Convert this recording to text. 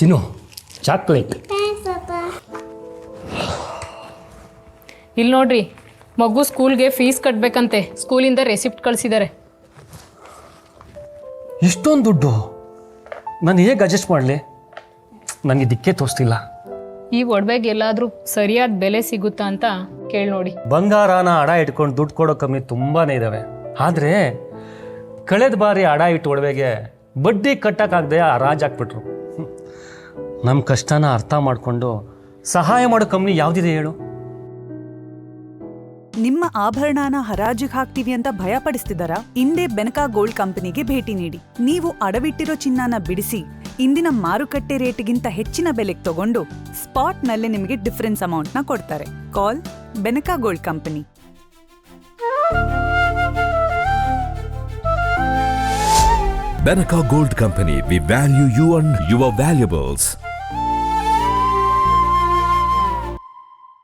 ಚಿನ್ನು chocolate ಇಲ್ಲಿ ನೋಡ್ರಿ ಮಗು ಸ್ಕೂಲ್ಗೆ ಫೀಸ್ ಕಟ್ಟಬೇಕಂತೆ ಸ್ಕೂಲಿಂದ ರೆಸಿಪ್ಟ್ ಕಳಿಸಿದ್ದಾರೆ ಇಷ್ಟೊಂದು ದುಡ್ಡು? ನಾನು ಹೇಗೆ ಅಡ್ಜಸ್ಟ್ ಮಾಡಲಿ? ನನಗೆ ದಿಕ್ಕೇ ತೋರಿಸ್ತಿಲ್ಲ ಈ ಒಡವೆಗೆ ಎಲ್ಲಾದರೂ ಸರಿಯಾದ ಬೆಲೆ ಸಿಗುತ್ತಾ ಅಂತ ಕೇಳಿ ನೋಡಿ. ಬಂಗಾರನ ಅಡ ಇಟ್ಕೊಂಡು ದುಡ್ಡು ಕೊಡೋ ಕಮ್ಮಿ ತುಂಬಾ ಇದ್ದಾವೆ ಆದರೆ ಕಳೆದ ಬಾರಿ ಅಡ ಇಟ್ಟು ಒಡವೆಗೆ ಬಡ್ಡಿ ಕಟ್ಟಕ್ಕಾಗದೆ ರಾಜ್ ಹಾಕ್ಬಿಟ್ರು. ನಮ್ಮ ಕಷ್ಟನ ಅರ್ಥ ಮಾಡಿಕೊಂಡು ಸಹಾಯ ಮಾಡೋ ಕಂಪ್ನಿ ಯಾವುದಿದೆ ಹೇಳು. ನಿಮ್ಮ ಆಭರಣನ ಹರಾಜಿಗೆ ಹಾಕ್ತೀವಿ ಅಂತ ಭಯ ಪಡಿಸ್ತಿದಾರ ಇಂದೇ ಬೆನಕಾ ಗೋಲ್ಡ್ ಕಂಪನಿಗೆ ಭೇಟಿ ನೀಡಿ. ನೀವು ಅಡವಿಟ್ಟಿರೋ ಚಿನ್ನನ ಬಿಡಿಸಿ, ಇಂದಿನ ಮಾರುಕಟ್ಟೆ ರೇಟ್ಗಿಂತ ಹೆಚ್ಚಿನ ಬೆಲೆಗೆ ತಗೊಂಡು ಸ್ಪಾಟ್ನಲ್ಲೇ ನಿಮಗೆ ಡಿಫರೆನ್ಸ್ ಅಮೌಂಟ್ನ ಕೊಡ್ತಾರೆ. Call Benaka Gold Company. Benaka Gold Company, we value you and your valuables.